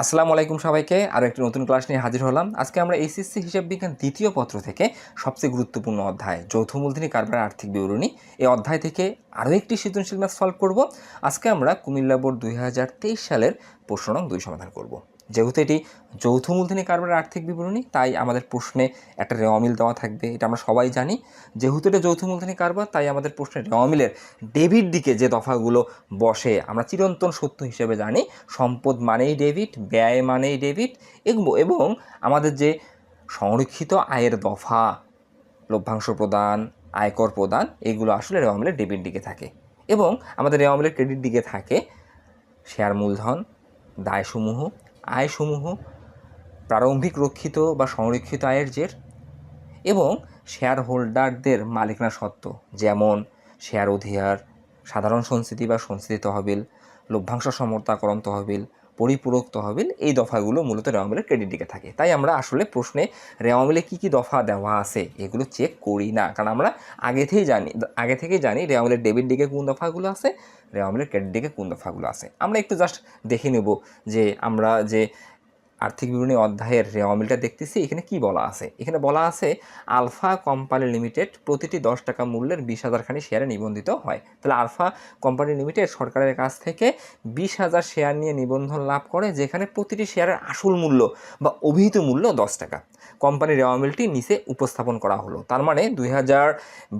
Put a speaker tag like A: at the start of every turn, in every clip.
A: আসসালামু আলাইকুম সবাইকে আরও একটি নতুন ক্লাস নিয়ে হাজির হলাম। আজকে আমরা এসএসসি হিসাব বিজ্ঞান দ্বিতীয় পত্র থেকে সবচেয়ে গুরুত্বপূর্ণ অধ্যায়, যৌথ মূলধনী কারবার আর্থিক বিবরণী, এই অধ্যায় থেকে আরও একটি সৃজনশীল ম্যাথ সলভ করব। আজকে আমরা কুমিল্লা বোর্ড দুই হাজার তেইশ সালের প্রশ্ন দুই সমাধান করব। যেহেতু এটি যৌথ মূলধনী কারবারের আর্থিক বিবরণী, তাই আমাদের প্রশ্নে একটা রেওয়ামিল দেওয়া থাকবে, এটা আমরা সবাই জানি। যেহেতু এটা যৌথ মূলধনী কারবার, তাই আমাদের প্রশ্নে রেওয়ামিলের ডেবিট দিকে যে দফাগুলো বসে, আমরা চিরন্তন সত্য হিসেবে জানি, সম্পদ মানেই ডেবিট ব্যয় মানেই ডেবিট এবং আমাদের যে সংরক্ষিত আয়ের দফা, লভ্যাংশ প্রদান, আয়কর প্রদান, এগুলো আসলে রেওয়ামিলের ডেবিট দিকে থাকে। এবং আমাদের রেওয়ামিলের ক্রেডিট দিকে থাকে, শেয়ার মূলধন, দায়সমূহ আয়সমূহ প্রারম্ভিক রক্ষিত বা সংরক্ষিত আয়ের জের এবং শেয়ার হোল্ডারদের মালিকনা সত্ত্ব, যেমন শেয়ার অধিহার, সাধারণ সংস্কৃতি বা সংস্কৃতি তহবিল, লভ্যাংশ সমর্থাকরণ তহবিল পরিপূরক তহবিল এই দফাগুলো মূলত রেওয়ামিলের ক্রেডিট দিকে থাকে। তাই আমরা আসলে প্রশ্নে রেওয়ামিলে কী কী দফা দেওয়া আছে এগুলো চেক করি না। কারণ আমরা আগে থেকেই জানি, আগে থেকেই জানি রেওয়ামিলের ডেবিট দিকে কোন দফাগুলো আছে রেওয়ামিলের ক্রেডিট দিকে কোন দফাগুলো আছে। আমরা একটু জাস্ট দেখে নেব যে আমরা যে আর্থিক বিবরণী অধ্যায়ের রেওয়ামিলটা দেখতেছি, এখানে কি বলা আছে? এখানে বলা আছে, আলফা কোম্পানি লিমিটেড প্রতিটি দশ টাকা মূল্যের বিশ হাজারখানি শেয়ারে নিবন্ধিত হয়। তাহলে আলফা কোম্পানি লিমিটেড সরকারের কাছ থেকে বিশ হাজার শেয়ার নিয়ে নিবন্ধন লাভ করে, যেখানে প্রতিটি শেয়ারের আসল মূল্য বা অভিহিত মূল্য দশ টাকা। কোম্পানির রেওয়ামিলটি নিচে উপস্থাপন করা হলো। তার মানে দুই হাজার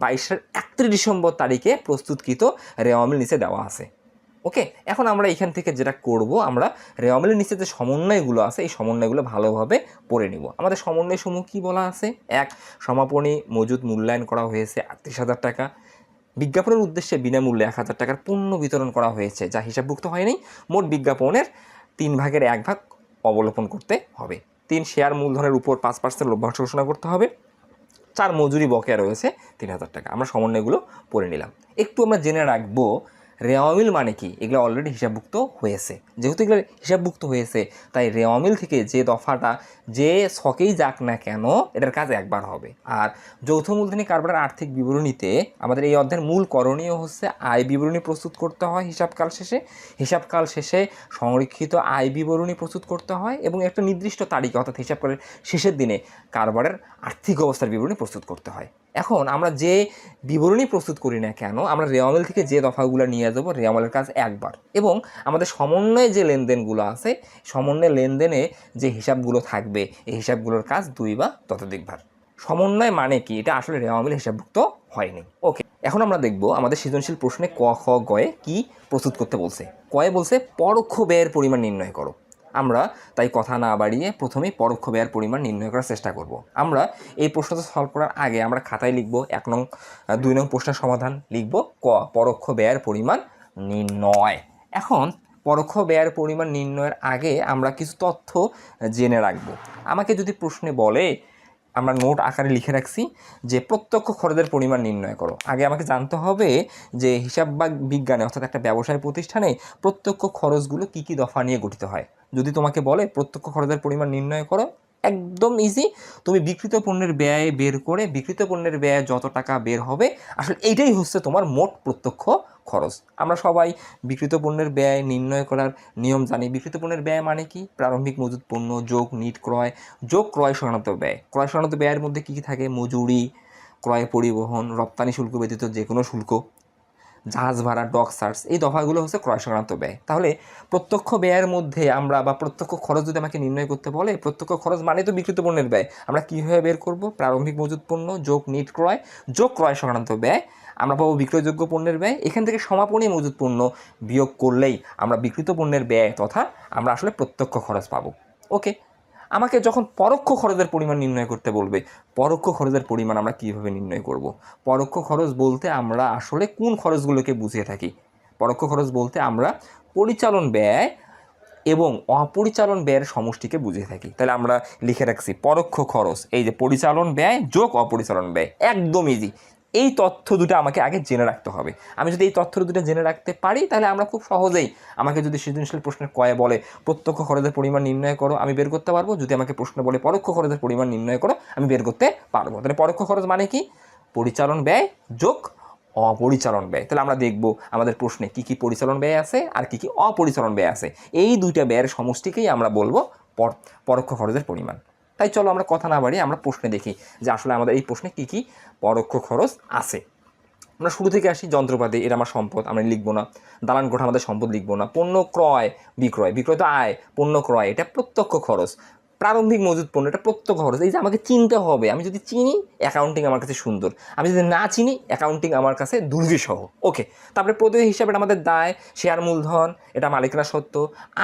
A: বাইশের একত্রিশ ডিসেম্বর তারিখে প্রস্তুতকৃত রেওয়ামিল নিচে দেওয়া আছে। ওকে এখন আমরা এখান থেকে যেটা করব, আমরা রেওয়ামিলের নিচে যে সমন্বয়গুলো আছে, এই সমন্বয়গুলো ভালোভাবে পড়ে নিব। আমাদের সমন্বয় সমূহ কী বলা আছে? এক, সমাপনী মজুদ মূল্যায়ন করা হয়েছে আটত্রিশ হাজার টাকা। বিজ্ঞাপনের উদ্দেশ্যে বিনামূল্যে এক হাজার টাকার পণ্য বিতরণ করা হয়েছে, যা হিসাবভুক্ত হয়নি। মোট বিজ্ঞাপনের তিন ভাগের এক ভাগ অবলোপন করতে হবে। তিন শেয়ার মূলধনের উপর পাঁচ পার্সেন্ট লভ্যাংশ ঘোষণা করতে হবে। চার, মজুরি বকেয়া রয়েছে তিন হাজার টাকা। আমরা সমন্বয়গুলো পড়ে নিলাম। একটু আমরা জেনে রাখব রেওয়ামিল মানে কি? এগুলো অলরেডি হিসাবভুক্ত হয়েছে। যেহেতু এগুলো হিসাবভুক্ত হয়েছে, তাই রেওয়ামিল থেকে যে দফাটা যে ছকেই যাক না কেন, এটার কাজ একবার হবে। আর যৌথ মূলধনী কারবারের আর্থিক বিবরণীতে আমাদের এই অধ্যায়ের মূল করণীয় হচ্ছে আয় বিবরণী প্রস্তুত করতে হয় হিসাবকাল শেষে। হিসাবকাল শেষে সংরক্ষিত আয় বিবরণী প্রস্তুত করতে হয় এবং একটা নির্দিষ্ট তারিখে, অর্থাৎ হিসাবকালের শেষের দিনে কারবারের আর্থিক অবস্থার বিবরণী প্রস্তুত করতে হয়। এখন আমরা যে বিবরণী প্রস্তুত করি না কেন, আমরা রেওয়ামিল থেকে যে দফাগুলো নিয়ে যাব রেওয়ামিলের কাজ একবার। এবং আমাদের সমন্বয়ে যে লেনদেনগুলো আছে, সমন্বয় লেনদেনে যে হিসাবগুলো থাকবে, এই হিসাবগুলোর কাজ দুই বা ততোধিকবার। সমন্বয় মানে কি? এটা আসলে রেওয়ামিল হিসাবভুক্ত হয়নি। ওকে, এখন আমরা দেখব আমাদের সৃজনশীল প্রশ্নে ক, খ গয়ে কি প্রস্তুত করতে বলছে। কয়ে বলছে পরোক্ষ ব্যয়ের পরিমাণ নির্ণয় করো। আমরা তাই কথা না বাড়িয়ে প্রথমেই পরোক্ষ ব্যয়ের পরিমাণ নির্ণয় করার চেষ্টা করব। আমরা এই প্রশ্নটা সলভ করার আগে আমরা খাতায় লিখব এক নং দুই নং প্রশ্নের সমাধান লিখব, ক, পরোক্ষ ব্যয়ের পরিমাণ নির্ণয়। এখন পরোক্ষ ব্যয়ের পরিমাণ নির্ণয়ের আগে আমরা কিছু তথ্য জেনে রাখব। আমাকে যদি প্রশ্নে বলে, আমরা নোট আকারে লিখে রাখছি যে প্রত্যক্ষ খরচের পরিমাণ নির্ণয় করো। আগে আমাকে জানতে হবে যে হিসাব বা বিজ্ঞানে অর্থাৎ একটা ব্যবসায় প্রতিষ্ঠানে প্রত্যক্ষ খরচগুলো কী কী দফা নিয়ে গঠিত হয়। যদি তোমাকে বলে প্রত্যক্ষ খরচের পরিমাণ নির্ণয় করো, একদম ইজি তুমি বিকৃত পণ্যের ব্যয় বের করে বিকৃত পণ্যের ব্যয় যত টাকা বের হবে, আসলে এইটাই হচ্ছে তোমার মোট প্রত্যক্ষ খরচ। আমরা সবাই বিকৃত পণ্যের ব্যয় নির্ণয় করার নিয়ম জানি। বিকৃত পণ্যের ব্যয় মানে কি? প্রারম্ভিক মজুদ পণ্য, যোগ, নিট, ক্রয়। যোগ, ক্রয় সংক্রান্ত ব্যয়। ক্রয় সংক্রান্ত ব্যয়ের মধ্যে কী কী থাকে? মজুরি, ক্রয়, পরিবহন, রপ্তানি শুল্ক ব্যতীত যে কোনো শুল্ক। জাহাজ ভাড়া ডক সার্চ, এই দফাগুলো হচ্ছে ক্রয় সংক্রান্ত ব্যয়। তাহলে প্রত্যক্ষ ব্যয়ের মধ্যে আমরা বা প্রত্যক্ষ খরচ যদি আমাকে নির্ণয় করতে বলে, প্রত্যক্ষ খরচ মানে তো বিকৃত পণ্যের ব্যয়। আমরা কীভাবে বের করব? প্রারম্ভিক মজুদ পণ্য, যোগ, নিট ক্রয়, যোগ ক্রয় সংক্রান্ত ব্যয়। আমরা পাবো বিক্রয়যোগ্য পণ্যের ব্যয়। এখান থেকে সমাপনী মজুদ পণ্য বিয়োগ করলেই আমরা বিকৃত পণ্যের ব্যয় তথা আমরা আসলে প্রত্যক্ষ খরচ পাবো। ওকে? আমাকে যখন পরোক্ষ খরচের পরিমাণ নির্ণয় করতে বলবে, পরোক্ষ খরচের পরিমাণ আমরা কীভাবে নির্ণয় করব। পরোক্ষ খরচ বলতে আমরা আসলে কোন খরচগুলোকে বুঝিয়ে থাকি? পরোক্ষ খরচ বলতে আমরা পরিচালন ব্যয় এবং অপরিচালন ব্যয়ের সমষ্টিকে বুঝিয়ে থাকি। তাহলে আমরা লিখে রাখছি পরোক্ষ খরচ, এই যে পরিচালন ব্যয় যোগ অপরিচালন ব্যয়, একদম ইজি এই তথ্য দুটো আমাকে আগে জেনে রাখতে হবে। আমি যদি এই তথ্য দুটো জেনে রাখতে পারি, তাহলে আমরা খুব সহজেই আমাকে যদি সৃজনশীল প্রশ্নের কয়ে বলে, প্রত্যক্ষ খরচের পরিমাণ নির্ণয় করো, আমি বের করতে পারব। যদি আমাকে প্রশ্ন বলে পরোক্ষ খরচের পরিমাণ নির্ণয় করো, আমি বের করতে পারব। তাহলে পরোক্ষ খরচ মানে কি? পরিচালন ব্যয় যোগ অপরিচালন ব্যয়। তাহলে আমরা দেখব আমাদের প্রশ্নে কি কি পরিচালন ব্যয় আছে আর কি কি অপরিচালন ব্যয় আছে। এই দুইটা ব্যয়ের সমষ্টিকেই আমরা বলব পর- পরোক্ষ খরচের পরিমাণ। তাই চলো আমরা কথা না বাড়িয়ে আমরা প্রশ্নে দেখি যে আসলে আমাদের এই প্রশ্নে কি কি পরোক্ষ খরচ আছে। আমরা শুরু থেকে আসি যন্ত্রপাতি, এটা আমার সম্পদ আমরা লিখব না। দালান কোঠা আমাদের সম্পদ লিখব না। পণ্য ক্রয়, বিক্রয় বিক্রয় তো আয়, পণ্য ক্রয়, এটা প্রত্যক্ষ খরচ। প্রারম্ভিক মজুদ পণ্য, এটা প্রত্যক্ষ খরচ। এই যে আমাকে চিনতে হবে, আমি যদি চিনি অ্যাকাউন্টিং আমার কাছে সুন্দর। আমি যদি না চিনি অ্যাকাউন্টিং আমার কাছে দুর্বিষহ। ওকে তারপরে প্রতি হিসাবে আমাদের দায় শেয়ার মূলধন, এটা মালিকানা সত্ত্ব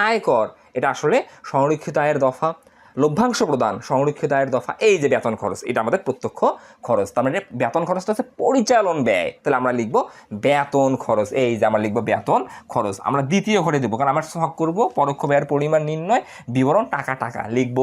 A: আয়কর, এটা আসলে সংরক্ষিত আয়ের দফা। লভ্যাংশ প্রদান, সংরক্ষিত আয়ের দফা এই যে বেতন খরচ, এটা আমাদের প্রত্যক্ষ খরচ। তার মানে বেতন খরচটা হচ্ছে পরিচালন ব্যয়। তাহলে আমরা লিখব বেতন খরচ, এই যে আমরা লিখব বেতন খরচ। আমরা দ্বিতীয় ঘরে দেবো, কারণ আমরা শখ করব পরোক্ষ ব্যয়ের পরিমাণ নির্ণয়, বিবরণ, টাকা টাকা। লিখব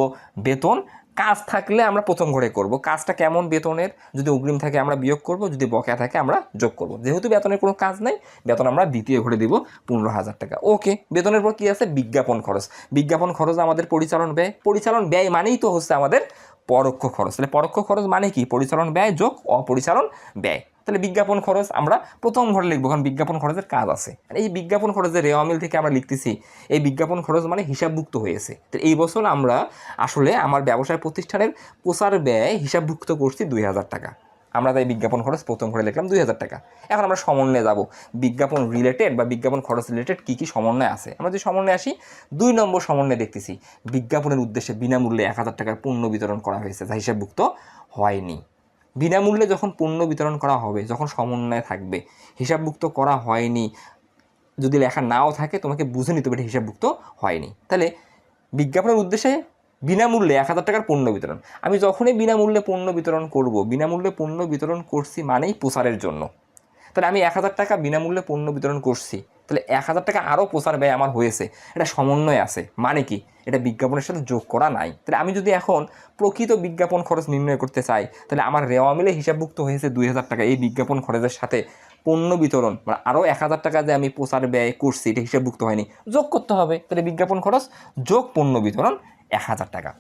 A: বেতন কাজ থাকলে আমরা প্রথম ঘরে করব। কাজটা কেমন বেতনের? যদি অগ্রিম থাকে আমরা বিয়োগ করব, যদি বকেয়া থাকে আমরা যোগ করব। যেহেতু বেতনের কোনো কাজ নাই, বেতন আমরা দ্বিতীয় ঘরে দিব পনেরো হাজার টাকা। ওকে, বেতনের পর কী আছে? বিজ্ঞাপন খরচ। বিজ্ঞাপন খরচ আমাদের পরিচালন ব্যয়। পরিচালন ব্যয় মানেই তো হচ্ছে আমাদের পরোক্ষ খরচ। তাহলে পরোক্ষ খরচ মানে কি? পরিচালন ব্যয় যোগ অপরিচালন ব্যয়। তাহলে বিজ্ঞাপন খরচ আমরা প্রথম ঘরে লিখব, কারণ বিজ্ঞাপন খরচের কাজ আছে। এই বিজ্ঞাপন খরচের রেওয়া মিল থেকে আমরা লিখতেছি, এই বিজ্ঞাপন খরচ মানে হিসাবভুক্ত হয়েছে। তো এই বছর আমরা আসলে আমার ব্যবসায় প্রতিষ্ঠানের প্রচার ব্যয় হিসাবভুক্ত করছি দুই হাজার টাকা। আমরা তাই বিজ্ঞাপন খরচ প্রথম ঘরে লিখলাম দুই হাজার টাকা। এখন আমরা সমন্বয়ে যাব, বিজ্ঞাপন রিলেটেড বা বিজ্ঞাপন খরচ রিলেটেড কী কী সমন্বয় আছে? আমরা যদি সমন্বয়ে আসি, দুই নম্বর সমন্বয়ে দেখতেছি, বিজ্ঞাপনের উদ্দেশ্যে বিনামূল্যে এক হাজার টাকার পণ্য বিতরণ করা হয়েছে, যা হিসাবভুক্ত হয়নি। বিনামূল্যে যখন পণ্য বিতরণ করা হবে, যখন সমন্বয় থাকবে, হিসাবভুক্ত করা হয়নি, যদি লেখা নাও থাকে, তোমাকে বুঝে নিতে হবে এটা হিসাবভুক্ত হয়নি। তাহলে বিজ্ঞাপনের উদ্দেশ্যে বিনামূল্যে এক হাজার টাকার পণ্য বিতরণ। আমি যখনই বিনামূল্যে পণ্য বিতরণ করব, বিনামূল্যে পণ্য বিতরণ করছি মানেই প্রচারের জন্য। তাহলে আমি এক হাজার টাকা বিনামূল্যে পণ্য বিতরণ করছি তাহলে এক হাজার টাকা আরও প্রচার ব্যয় আমার হয়েছে। এটা সমন্বয় আছে। মানে কি? এটা বিজ্ঞাপনের সাথে যোগ করা নাই। তাহলে আমি যদি এখন প্রকৃত বিজ্ঞাপন খরচ নির্ণয় করতে চাই, তাহলে আমার রেওয়া মিলে হিসাবভুক্ত হয়েছে দুই হাজার টাকা। এই বিজ্ঞাপন খরচের সাথে পণ্য বিতরণ মানে আরও এক হাজার টাকা যে আমি প্রচার ব্যয় করছি, এটা হিসাবভুক্ত হয়নি। যোগ করতে হবে। তাহলে বিজ্ঞাপন খরচ, যোগ পণ্য বিতরণ এক হাজার টাকা।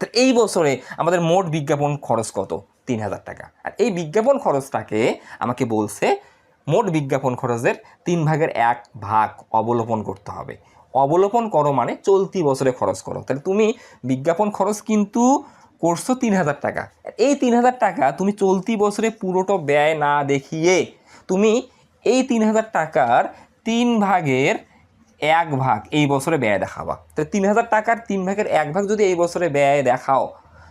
A: তো এই বছরে আমাদের মোট বিজ্ঞাপন খরচ কত? তিন হাজার টাকা। আর এই বিজ্ঞাপন খরচটাকে আমাকে বলছে মোট বিজ্ঞাপন খরচের তিন ভাগের এক ভাগ অবলোপন করতে হবে। অবলোপন করো মানে চলতি বছরে খরচ করো। তাহলে তুমি বিজ্ঞাপন খরচ কিন্তু করছ তিন হাজার টাকা। এই তিন হাজার টাকা তুমি চলতি বছরে পুরোটা ব্যয় না দেখিয়ে তুমি এই তিন হাজার টাকার তিন ভাগের এক ভাগ এই বছরে ব্যয় দেখাবা। তো তিন হাজার টাকার তিন ভাগের এক ভাগ যদি এই বছরে ব্যয় দেখাও,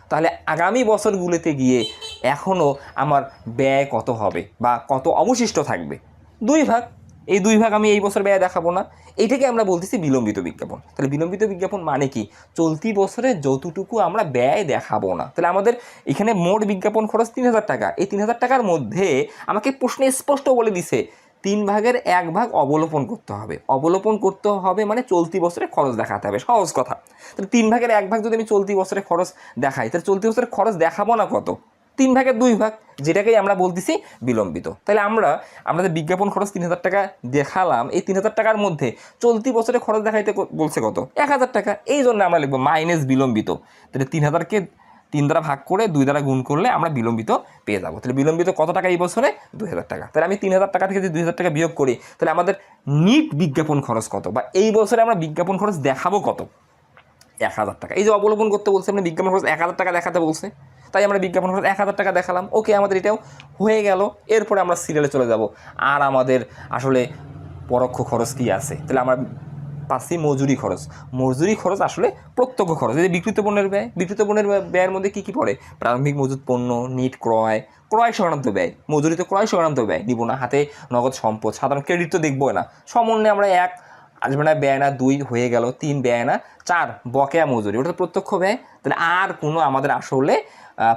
A: তাহলে আগামী বছরগুলোতে গিয়ে এখনও আমার ব্যয় কত হবে বা কত অবশিষ্ট থাকবে? দুই ভাগ। এই দুই ভাগ আমি এই বছর ব্যয় দেখাবো না। এইটাকে আমরা বলতেছি বিলম্বিত বিজ্ঞাপন। তাহলে বিলম্বিত বিজ্ঞাপন মানে কি? চলতি বছরে যতটুকু আমরা ব্যয় দেখাবো না। তাহলে আমাদের এখানে মোট বিজ্ঞাপন খরচ তিন হাজার টাকা। এই তিন হাজার টাকার মধ্যে আমাকে প্রশ্নে স্পষ্ট বলে দিছে, তিন ভাগের এক ভাগ অবলোপন করতে হবে। অবলোপন করতে হবে মানে চলতি বছরে খরচ দেখাতে হবে। সহজ কথা। তাহলে তিন ভাগের এক ভাগ যদি আমি চলতি বছরে খরচ দেখাই, তাহলে চলতি বছরের খরচ দেখাবো না কত? তিন ভাগের দুই ভাগ, যেটাকেই আমরা বলতেছি বিলম্বিত। তাহলে আমরা, আমাদের বিজ্ঞাপন খরচ তিন হাজার টাকা দেখালাম, এই তিন হাজার টাকার মধ্যে চলতি বছরে খরচ দেখাইতে বলছে কত? এক হাজার টাকা। এই জন্য আমরা লিখব মাইনাস বিলম্বিত। তাহলে তিন হাজারকে তিন দ্বারা ভাগ করে দুই দ্বারা গুণ করলে আমরা বিলম্বিত পেয়ে যাব। তাহলে বিলম্বিত কত টাকা এই বছরে? দুই হাজার টাকা। তাহলে আমি তিন হাজার টাকা থেকে যদি দুই হাজার টাকা বিয়োগ করি, তাহলে আমাদের নিট বিজ্ঞাপন খরচ কত? বা এই বছরে আমরা বিজ্ঞাপন খরচ দেখাবো কত? এক হাজার টাকা। এই যে অবলম্বন করতে বলছে আমরা বিজ্ঞাপন খরচ এক হাজার টাকা দেখাতে বলছে। তাই আমরা বিজ্ঞাপন খরচ এক হাজার টাকা দেখালাম। ওকে, আমাদের এটাও হয়ে গেল। এরপরে আমরা সিরিয়ালে চলে যাব। আর আমাদের আসলে পরোক্ষ খরচ কি আছে? তাহলে আমরা পাচ্ছি মজুরি খরচ। মজুরি খরচ আসলে প্রত্যক্ষ খরচ। এই যে বিকৃত পণ্যের ব্যয় বিকৃত পণ্যের ব্যয়- ব্যয়ের মধ্যে কী কী পড়ে? প্রারম্ভিক মজুদ পণ্য, নিট ক্রয় ক্রয় সংক্রান্ত ব্যয়। মজুরি তো ক্রয় সংক্রান্ত ব্যয়। নিব না, হাতে নগদ সম্পদ। সাধারণ ক্রেডিট তো দেখব না। সমন্বয়ে আমরা এক আসবে না ব্যয় না, দুই হয়ে গেল, তিন ব্যয় না, চার, বকেয়া মজুরি। ওটা প্রত্যক্ষ ব্যয়। তাহলে আর কোনো আমাদের আসলে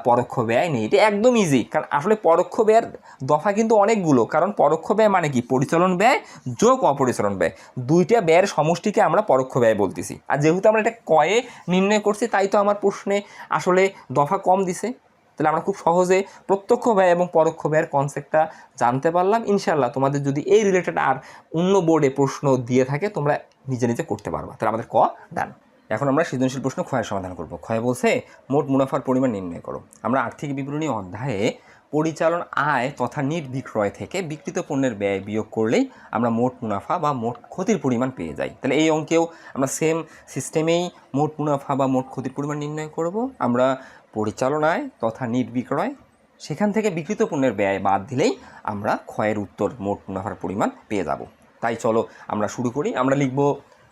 A: পরোক্ষ ব্যয় নেই। এটা একদম ইজি কারণ আসলে পরোক্ষ ব্যয়ের দফা কিন্তু অনেকগুলো। কারণ পরোক্ষ ব্যয় মানে কি? পরিচালন ব্যয় যোগ অপরিচালন ব্যয়। দুইটা ব্যয়ের সমষ্টিকে আমরা পরোক্ষ ব্যয় বলতেছি। আর যেহেতু আমরা এটা কয়ে নির্ণয় করছি, তাই তো আমার প্রশ্নে আসলে দফা কম দিছে। তাহলে আমরা খুব সহজে প্রত্যক্ষ ব্যয় এবং পরোক্ষ ব্যয়ের কনসেপ্টটা জানতে পারলাম। ইনশাল্লাহ তোমাদের যদি এই রিলেটেড আর অন্য বোর্ডে প্রশ্ন দিয়ে থাকে, তোমরা নিজে নিজে করতে পারবা। তাহলে আমাদের ক? ডান এখন আমরা সৃজনশীল প্রশ্ন ক্ষয়ের সমাধান করব। ক্ষয় বলছে, মোট মুনাফার পরিমাণ নির্ণয় করো। আমরা আর্থিক বিবরণী অধ্যায়ে পরিচালন আয় তথা নিট বিক্রয় থেকে বিক্রিত পণ্যের ব্যয় বিয়োগ করলেই আমরা মোট মুনাফা বা মোট ক্ষতির পরিমাণ পেয়ে যাই। তাহলে এই অঙ্কেও আমরা সেম সিস্টেমেই মোট মুনাফা বা মোট ক্ষতির পরিমাণ নির্ণয় করব। আমরা পরিচালনায় তথা নিট বিক্রয় সেখান থেকে বিক্রিত পণ্যের ব্যয় বাদ দিলেই আমরা ক্ষয়ের উত্তর মোট মুনাফার পরিমাণ পেয়ে যাব। তাই চলো আমরা শুরু করি। আমরা লিখব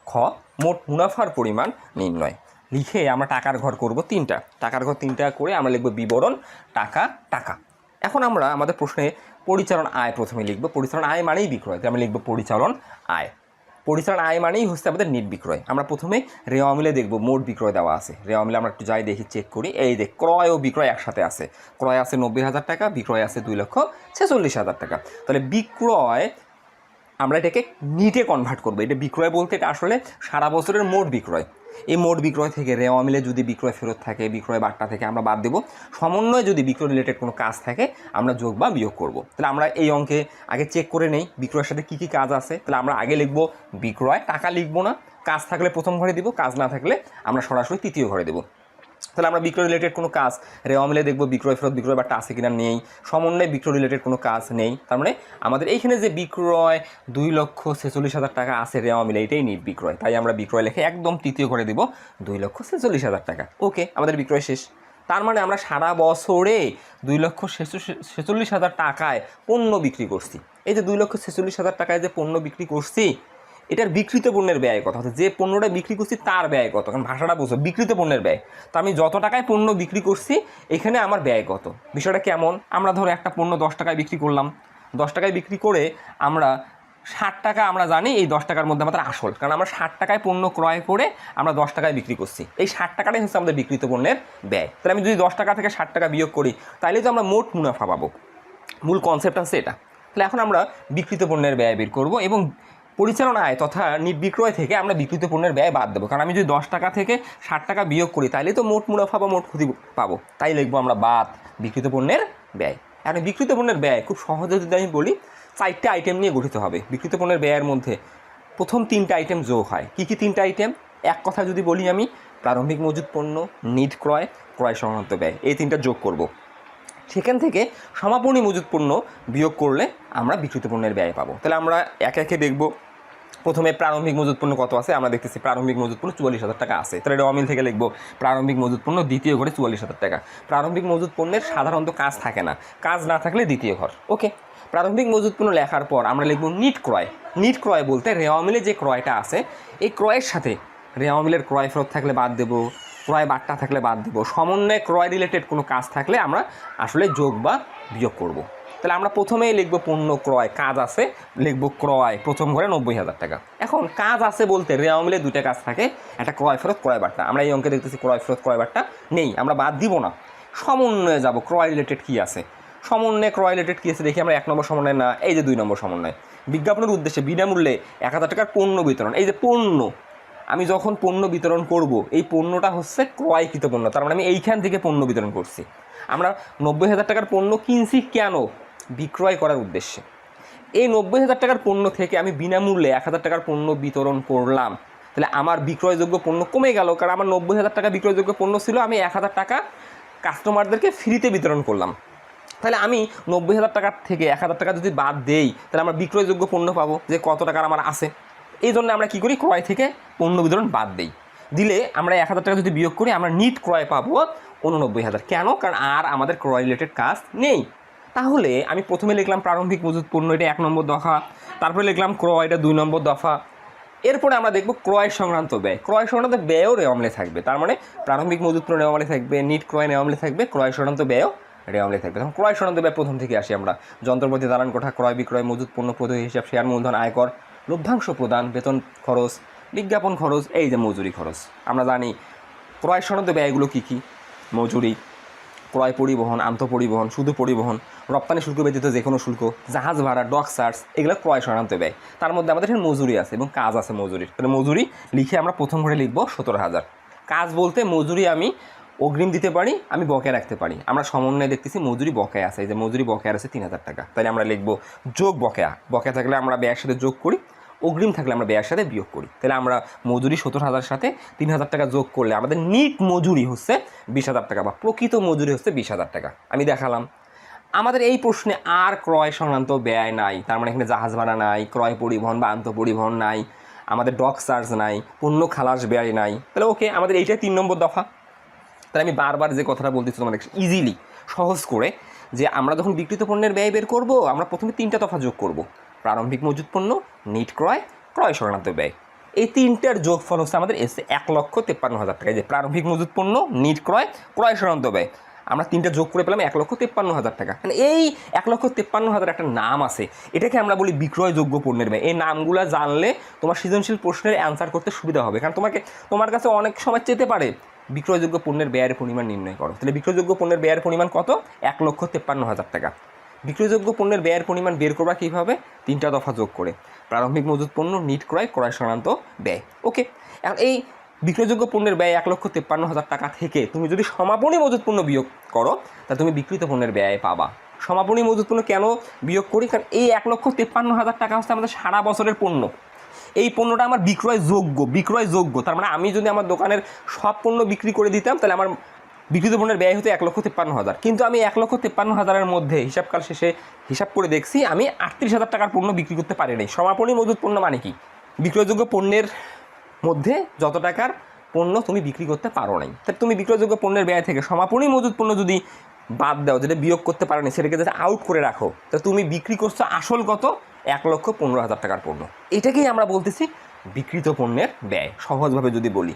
A: খ, মোট মুনাফার পরিমাণ নির্ণয়। লিখে আমরা টাকার ঘর করব তিনটা। টাকার ঘর তিনটা করে আমরা লিখব বিবরণ, টাকা টাকা। এখন আমরা আমাদের প্রশ্নে পরিচালন আয় প্রথমে লিখব। পরিচালন আয় মানেই বিক্রয়। তাই আমরা লিখব পরিচালন আয়। পরিচালন আয় মানেই হচ্ছে আমাদের নিট বিক্রয়। আমরা প্রথমে রেওয়া মিলে দেখব, মোট বিক্রয় দেওয়া আছে। রেওয়া মিলে আমরা একটু যাই দেখি চেক করি। এই দেখ ক্রয় ও বিক্রয় একসাথে আছে। ক্রয় আছে নব্বই হাজার টাকা, বিক্রয় আছে দুই লক্ষ ছেচল্লিশ হাজার টাকা। তাহলে বিক্রয় আমরা এটাকে নিটে কনভার্ট করব। এটা বিক্রয় বলতে এটা আসলে সারা বছরের মোট বিক্রয়। এই মোট বিক্রয় থেকে রেওয়া মিলে যদি বিক্রয় ফেরত থাকে, বিক্রয় বার্তা থেকে আমরা বাদ দেবো। সমন্বয়ে যদি বিক্রয় রিলেটেড কোনো কাজ থাকে, আমরা যোগ বা বিয়োগ করব। তাহলে আমরা এই অঙ্কে আগে চেক করে নেই, বিক্রয়ের সাথে কী কী কাজ আছে। তাহলে আমরা আগে লিখব বিক্রয়, টাকা লিখব না। কাজ থাকলে প্রথম ঘরে দিব, কাজ না থাকলে আমরা সরাসরি তৃতীয় ঘরে দেবো। তাহলে আমরা বিক্রয় রিলেটেড কোনো কাজ রেওয়া মিলে দেখব বিক্রয় ফেরত, বিক্রয় বার্তা আছে কিনা নেই, সমন্বয়ে বিক্রয় রিলেটেড কোনো কাজ নেই, তার মানে আমাদের এইখানে যে বিক্রয় দুই লক্ষ ছেচল্লিশ হাজার টাকা আছে রেওয়া মিলে এটাই নিট বিক্রয়, তাই আমরা বিক্রয় লেখে একদম তৃতীয় করে দেব দুই লক্ষ ছেচল্লিশ হাজার টাকা। ওকে, আমাদের বিক্রয় শেষ। তার মানে আমরা সারা বছরে দুই লক্ষ ছেচল্লিশ হাজার টাকায় পণ্য বিক্রি করছি। এই যে দুই লক্ষ ছেচল্লিশ হাজার টাকায় যে পণ্য বিক্রি করছি এটার বিকৃত পণ্যের ব্যয় কত? অর্থাৎ যে পণ্যটা বিক্রি করছি তার ব্যয় কত? কারণ ভাষাটা বুঝো, বিকৃত পণ্যের ব্যয়। তো আমি যত টাকায় পণ্য বিক্রি করছি, এখানে আমার ব্যয় কত? বিষয়টা কেমন? আমরা ধরো একটা পণ্য দশ টাকায় বিক্রি করলাম। দশ টাকায় বিক্রি করে আমরা ষাট টাকা আমরা জানি এই দশ টাকার মধ্যে আমাদের আসল। কারণ আমরা ষাট টাকায় পণ্য ক্রয় করে আমরা দশ টাকায় বিক্রি করছি। এই ষাট টাকাটাই হচ্ছে আমাদের বিকৃত পণ্যের ব্যয়। তাহলে আমি যদি দশ টাকা থেকে ষাট টাকা বিয়োগ করি তাহলে তো আমরা মোট মুনাফা পাবো। মূল কনসেপ্ট হচ্ছে এটা। তাহলে এখন আমরা বিকৃত পণ্যের ব্যয় বের করব এবং পরিচালনা আয় তথা নির্বিক্রয় থেকে আমরা বিকৃত পণ্যের ব্যয় বাদ দেবো। কারণ আমি যদি দশ টাকা থেকে ষাট টাকা বিয়োগ করি তাহলে তো মোট মুনাফা বা মোট ক্ষতি পাবো। তাই লিখব আমরা বাদ বিকৃত পণ্যের ব্যয়। এখন বিকৃত পণ্যের ব্যয় খুব সহজে যদি আমি বলি, চারটে আইটেম নিয়ে গঠিত হবে। বিকৃত পণ্যের ব্যয়ের মধ্যে প্রথম তিনটা আইটেম যোগ হয়। কী কী তিনটা আইটেম এক কথা যদি বলি আমি, প্রারম্ভিক মজুদ পণ্য, নিট ক্রয় ক্রয় সংক্রান্ত ব্যয়। এই তিনটা যোগ করব। সেখান থেকে সমাপনী মজুদ পণ্য বিয়োগ করলে আমরা বিকৃত পণ্যের ব্যয় পাবো। তাহলে আমরা একে একে দেখব। প্রথমে প্রারম্ভিক মজুদ পণ্য কত আছে? আমরা দেখতেছি প্রারম্ভিক মজুদ পণ্য চুয়াল্লিশ হাজার টাকা আছে। তাহলে এটা অমিল থেকে লিখব, প্রারম্ভিক মজুদ পণ্য দ্বিতীয় ঘরে চুয়াল্লিশ হাজার টাকা। প্রারম্ভিক মজুদ পণ্যের সাধারণত কাজ থাকে না। কাজ না থাকলে দ্বিতীয় ঘর। ওকে? প্রারম্ভিক মজুদ পণ্য লেখার পর আমরা লিখব নিট ক্রয়। নিট ক্রয় বলতে রেওয়া মিলে যে ক্রয়টা আছে, এই ক্রয়ের সাথে রেওয়া মিলের ক্রয় ফেরত থাকলে বাদ দেবো, ক্রয় বার্তা থাকলে বাদ দেবো, সমন্বয়ে ক্রয় রিলেটেড কোনো কাজ থাকলে আমরা আসলে যোগ বা বিয়োগ করব। তাহলে আমরা প্রথমেই লিখব পণ্য ক্রয়। কাজ আছে, লিখব ক্রয়। প্রথম ঘরে নব্বই হাজার টাকা। এখন কাজ আছে বলতে রেওয়া মিলে দুইটা কাজ থাকে, একটা ক্রয় ফেরত, ক্রয় বার্তা। আমরা এই অঙ্কে দেখতেছি ক্রয় ফেরত, ক্রয় বার্তা নেই, আমরা বাদ দিব না। সমন্বয়ে যাব, ক্রয় রিলেটেড কী আছে? সমন্বয়ে ক্রয় রিলেটেড কী আছে দেখি, আমরা এক নম্বর সমন্বয় না, এই যে দুই নম্বর সমন্বয়। বিজ্ঞাপনের উদ্দেশ্যে বিনামূল্যে এক হাজার টাকার পণ্য বিতরণ। এই যে পণ্য, আমি যখন পণ্য বিতরণ করব, এই পণ্যটা হচ্ছে ক্রয়কৃত পণ্য, তার মানে আমি এইখান থেকে পণ্য বিতরণ করছি। আমরা নব্বই হাজার টাকার পণ্য কিনছি কেন? বিক্রয় করার উদ্দেশ্যে। এই নব্বই হাজার টাকার পণ্য থেকে আমি বিনামূল্যে এক হাজার টাকার পণ্য বিতরণ করলাম। তাহলে আমার বিক্রয়যোগ্য পণ্য কমে গেল, কারণ আমার নব্বই হাজার টাকা বিক্রয়যোগ্য পণ্য ছিল, আমি এক হাজার টাকা কাস্টমারদেরকে ফ্রিতে বিতরণ করলাম। তাহলে আমি নব্বই হাজার টাকার থেকে এক হাজার টাকা যদি বাদ দেই, তাহলে আমরা বিক্রয়যোগ্য পণ্য পাবো, যে কত টাকার আমার আছে। এই জন্য আমরা কী করি, ক্রয় থেকে পণ্য বিতরণ বাদ দেই। দিলে আমরা এক হাজার টাকা যদি বিয়োগ করি, আমরা নিট ক্রয় পাবো উননব্বই হাজার। কেন? কারণ আর আমাদের ক্রয় রিলেটেড কাজ নেই। তাহলে আমি প্রথমে লিখলাম প্রারম্ভিক মজুদ পণ্য এটা এক নম্বর দফা। তারপরে লিখলাম ক্রয়, এটা দুই নম্বর দফা। এরপরে আমরা দেখব ক্রয় সংক্রান্ত ব্যয়। ক্রয় সংক্রান্ত ব্যয়ও রেওয়ামলে থাকবে। তার মানে প্রারম্ভিক মজুদ পণ্য নেওয়ামলে থাকবে, নিট ক্রয় নেওয়ামলে থাকবে, ক্রয় সংক্রান্ত ব্যয়ও রেওয়ামলে থাকবে। তখন ক্রয় সংক্রান্ত ব্যয় প্রথম থেকে আসি আমরা। যন্ত্রপাতি, দালান, কোঠা, ক্রয়, বিক্রয় মজুদ পণ্য প্রতি হিসাব, শেয়ার, মূলধন, আয়কর, লভ্যাংশ প্রদান, বেতন খরচ, বিজ্ঞাপন খরচ, এই যে মজুরি খরচ। আমরা জানি ক্রয় সংক্রান্ত ব্যয়গুলো কী কী? মজুরি ক্রয় পরিবহন আন্তঃপরিবহন শুধু পরিবহন, রপ্তানি শুল্ক ব্যতীত যে কোনো শুল্ক, জাহাজ ভাড়া ডক চার্জ এগুলো ক্রয় সংক্রান্ত ব্যয়। তার মধ্যে আমাদের এখানে মজুরি আছে এবং কাজ আছে মজুরির। তাহলে মজুরি লিখে আমরা প্রথম ঘরে লিখব সতেরো হাজার। কাজ বলতে মজুরি আমি অগ্রিম দিতে পারি, আমি বকেয়া রাখতে পারি। আমরা সমন্বয়ে দেখতেছি মজুরি বকেয়া আছে, এই যে মজুরি বকেয়া আছে তিন হাজার টাকা। তাহলে আমরা লিখব যোগ বকেয়া। বকেয়া থাকলে আমরা ব্যয়ের সাথে যোগ করি অগ্রিম থাকলে আমরা ব্যয়ের সাথে বিয়োগ করি। তাহলে আমরা মজুরি সত্তর হাজার সাথে তিন হাজার টাকা যোগ করলে আমাদের নিট মজুরি হচ্ছে বিশ হাজার টাকা বা প্রকৃত মজুরি হচ্ছে বিশ হাজার টাকা। আমি দেখালাম। আমাদের এই প্রশ্নে আর ক্রয় সংক্রান্ত ব্যয় নাই, তার মানে এখানে জাহাজ ভাড়া নাই, ক্রয় পরিবহন বা আন্ত পরিবহন নাই, আমাদের ডক চার্জ নাই, পণ্য খালাস ব্যয় নাই। তাহলে ওকে আমাদের এইটাই তিন নম্বর দফা। তাহলে আমি বারবার যে কথাটা বলতেছি তোমাদের ইজিলি সহজ করে, যে আমরা যখন বিক্রিত পণ্যের ব্যয় বের করব, আমরা প্রথমে তিনটা দফা যোগ করব। প্রারম্ভিক মজুত পণ্য, নিট ক্রয় ক্রয় সংক্রান্ত ব্যয়। এই তিনটার যোগফল হচ্ছে আমাদের এসে এক লক্ষ তেপ্পান্ন হাজার টাকা। যে প্রারম্ভিক মজুত পণ্য, নিট ক্রয় ক্রয় সংক্রান্ত ব্যয়, আমরা তিনটা যোগ করে পেলাম এক লক্ষ তেপ্পান্ন হাজার টাকা। মানে এই এক লক্ষ তেপ্পান্ন হাজার একটা নাম আছে, এটাকে আমরা বলি বিক্রয়যোগ্য পণ্যের ব্যয়। এই নামগুলো জানলে তোমার সৃজনশীল প্রশ্নের অ্যান্সার করতে সুবিধা হবে, কারণ তোমাকে, তোমার কাছে অনেক সময় চেতে পারে বিক্রয়যোগ্য পণ্যের ব্যয়ের পরিমাণ নির্ণয় করো। তাহলে বিক্রয়যোগ্য পণ্যের ব্যয়ের পরিমাণ কত? এক লক্ষ তেপ্পান্ন হাজার টাকা। বিক্রয়যোগ্য পণ্যের ব্যয়ের পরিমাণ বের করবা কীভাবে? তিনটা দফা যোগ করে। প্রারম্ভিক মজুত পণ্য নিট ক্রয় ক্রয় সংক্রান্ত ব্যয়। ওকে? এখন এই বিক্রয়যোগ্য পণ্যের ব্যয় এক লক্ষ তেপ্পান্ন হাজার টাকা থেকে তুমি যদি সমাপনী মজুত পণ্য বিয়োগ করো, তা তুমি বিক্রিত পণ্যের ব্যয় পাবা। সমাপনী মজুত পণ্য কেন বিয়োগ করি? কারণ এই এক লক্ষ তেপ্পান্ন হাজার টাকা হচ্ছে আমাদের সারা বছরের পণ্য। এই পণ্যটা আমার বিক্রয় যোগ্য বিক্রয় যোগ্য তার মানে আমি যদি আমার দোকানের সব পণ্য বিক্রি করে দিতাম, তাহলে আমার বিক্রিত পণ্যের ব্যয় হতো এক লক্ষ তেপ্পান্ন হাজার। কিন্তু আমি এক লক্ষ তেপ্পান্ন হাজারের মধ্যে হিসাবকাল শেষে হিসাব করে দেখছি, আমি আটত্রিশ হাজার টাকার পণ্য বিক্রি করতে পারিনি সমাপনী মজুত পণ্য মানে কি? বিক্রয়যোগ্য পণ্যের মধ্যে যত টাকার পণ্য তুমি বিক্রি করতে পারো নাই। তা তুমি বিক্রয়যোগ্য পণ্যের ব্যয় থেকে সমাপনী মজুত পণ্য যদি বাদ দাও, যেটা বিয়োগ করতে পারো না সেটাকে যাতে আউট করে রাখো, তা তুমি বিক্রি করছ আসল কত? এক লক্ষ পনেরো হাজার টাকার পণ্য। এটাকেই আমরা বলতেছি বিক্রিত পণ্যের ব্যয়। সহজভাবে যদি বলি।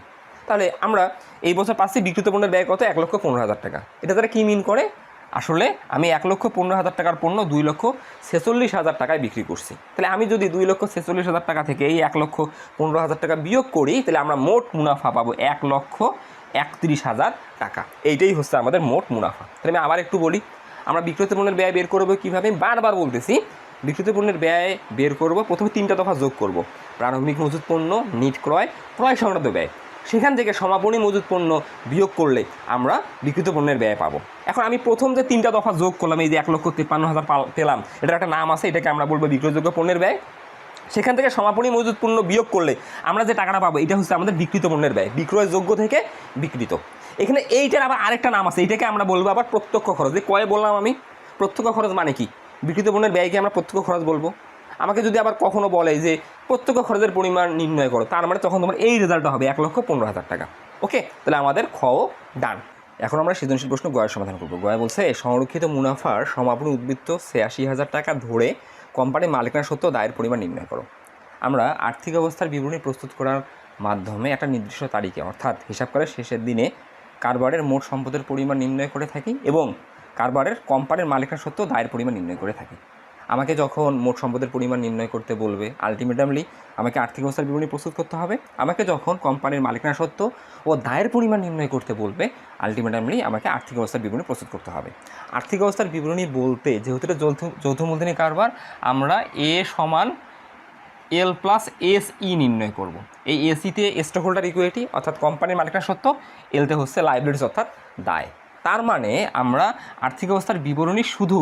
A: তাহলে আমরা এই বছর পাচ্ছি বিক্রিত পণ্যের ব্যয় কত? এক লক্ষ পনেরো হাজার টাকা। এটা তারা কী মিন করে? আসলে আমি এক লক্ষ পনেরো হাজার টাকার পণ্য দুই লক্ষ ছেচল্লিশ হাজার টাকায় বিক্রি করছি। তাহলে আমি যদি দুই লক্ষ ছেচল্লিশ হাজার টাকা থেকে এই এক লক্ষ পনেরো হাজার টাকা বিয়োগ করি, তাহলে আমরা মোট মুনাফা পাবো এক লক্ষ একত্রিশ হাজার টাকা। এইটাই হচ্ছে আমাদের মোট মুনাফা। তাহলে আমি আবার একটু বলি, আমরা বিক্রিত পণ্যের ব্যয় বের করব কীভাবে? বারবার বলতেছি, বিক্রিত পণ্যের ব্যয় বের করব, প্রথমে তিনটা দফা যোগ করব। প্রারম্ভিক মজুত পণ্য, নিট ক্রয় ক্রয় সংক্রান্ত ব্যয়। সেখান থেকে সমাপনী মজুত পণ্য বিয়োগ করলে আমরা বিক্রিত পণ্যের ব্যয় পাবো। এখন আমি প্রথম যে তিনটা দফা যোগ করলাম, এই যে এক লক্ষ তিপ্পান্ন হাজার পাল- পেলাম, এটার একটা নাম আছে, এটাকে আমরা বলব বিক্রয়যোগ্য পণ্যের ব্যয়। সেখান থেকে সমাপনী মজুত পণ্য বিয়োগ করলে আমরা যে টাকাটা পাবো, এটা হচ্ছে আমাদের বিক্রিত পণ্যের ব্যয়, বিক্রয়যোগ্য থেকে বিকৃত এখানে এইটার আবার আরেকটা নাম আছে, এটাকে আমরা বলব আবার প্রত্যক্ষ খরচ। যে কয়ে বললাম আমি, প্রত্যক্ষ খরচ মানে কি? বিক্রিত পণ্যের ব্যয়কে আমরা প্রত্যক্ষ খরচ বলব। আমাকে যদি আবার কখনো বলে যে প্রত্যক্ষ খরচের পরিমাণ নির্ণয় করো, তার মানে তখন তোমার এই রেজাল্টটা হবে এক লক্ষ পনেরো হাজার টাকা। ওকে তাহলে আমাদের খ ডান এখন আমরা সৃজনশীল প্রশ্ন গয়ের সমাধান করব। গয়া বলছে, সংরক্ষিত মুনাফার সমাপনী উদ্বৃত্ত ছিয়াশি হাজার টাকা ধরে কোম্পানির মালিকানা সত্ত্ব দায়ের পরিমাণ নির্ণয় করো। আমরা আর্থিক অবস্থার বিবরণী প্রস্তুত করার মাধ্যমে একটা নির্দিষ্ট তারিখে, অর্থাৎ হিসাবকালের শেষের দিনে কারবারের মোট সম্পদের পরিমাণ নির্ণয় করে থাকি এবং কারবারের কোম্পানির মালিকানা সত্ত্বেও দায়ের পরিমাণ নির্ণয় করে থাকি। আমাকে যখন মোট সম্পদের পরিমাণ নির্ণয় করতে বলবে আলটিমেটামলি আমাকে আর্থিক অবস্থার বিবরণী প্রস্তুত করতে হবে। আমাকে যখন কোম্পানির মালিকানা সত্ত্ব ও দায়ের পরিমাণ নির্ণয় করতে বলবে আলটিমেটামলি আমাকে আর্থিক অবস্থার বিবরণী প্রস্তুত করতে হবে। আর্থিক অবস্থার বিবরণী বলতে, যেহেতু এটা যৌথ যৌথ মূলধনী কারবার, আমরা এ সমান এল প্লাস এস ই নির্ণয় করব। এই এসিতে স্টক হোল্ডার ইকুইটি অর্থাৎ কোম্পানির মালিকানা সত্ত্ব এলতে হচ্ছে লাইবিলিটিস অর্থাৎ দায়। তার মানে আমরা আর্থিক অবস্থার বিবরণী শুধু